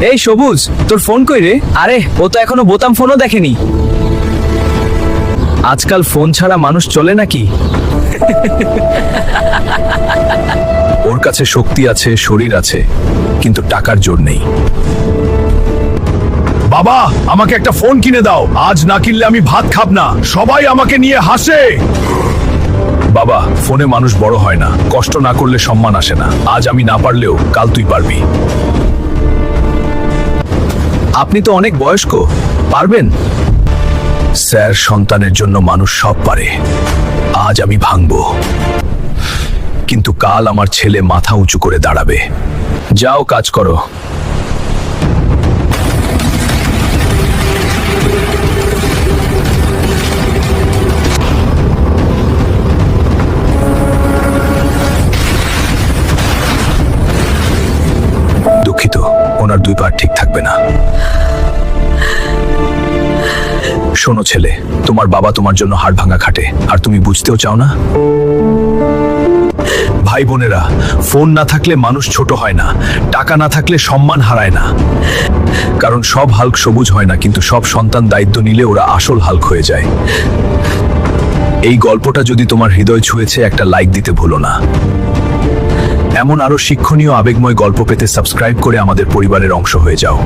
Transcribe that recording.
এই সবুজ, তোর ফোন কই রে? আরে, ও তো এখনও বোতাম ফোনও দেখেনি। আজকাল ফোন ছাড়া মানুষ চলে নাকি? ওর কাছে শক্তি আছে, শরীর আছে, কিন্তু টাকার জোর নেই। বাবা, আমাকে একটা ফোন কিনে দাও। আজ না কিনলে আমি ভাত খাব না। সবাই আমাকে নিয়ে হাসে। বাবা, ফোনে মানুষ বড় হয় না। কষ্ট না করলে সম্মান আসে না। আজ আমি না পারলেও কাল তুই পারবি। আপনি তো অনেক বয়স্ক, পারবেন? স্যার, সন্তানের জন্য মানুষ সব পারে। আজ আমি ভাঙব। কিন্তু কাল আমার ছেলে মাথা উঁচু করে দাঁড়াবে। যাও, কাজ করো। ওনার দুই পা ঠিক থাকবে না। শোনো ছেলে, তোমার বাবা তোমার জন্য হাড় ভাঙা খাটে, আর তুমি বুঝতেও চাও না? ভাই বোনেরা, ফোন না থাকলে মানুষ ছোট হয় না, টাকা না থাকলে সম্মান হারায় না। কারণ সব হাল্ক সবুজ হয় না, কিন্তু সব সন্তান দায়িত্ব নিলে ওরা আসল হাল্ক হয়ে যায়। এই গল্পটা যদি তোমার হৃদয় ছুঁয়েছে, একটা লাইক দিতে ভুলো না। এমন আরও শিক্ষণীয় আবেগময় গল্প পেতে সাবস্ক্রাইব করে আমাদের পরিবারের অংশ হয়ে যাও।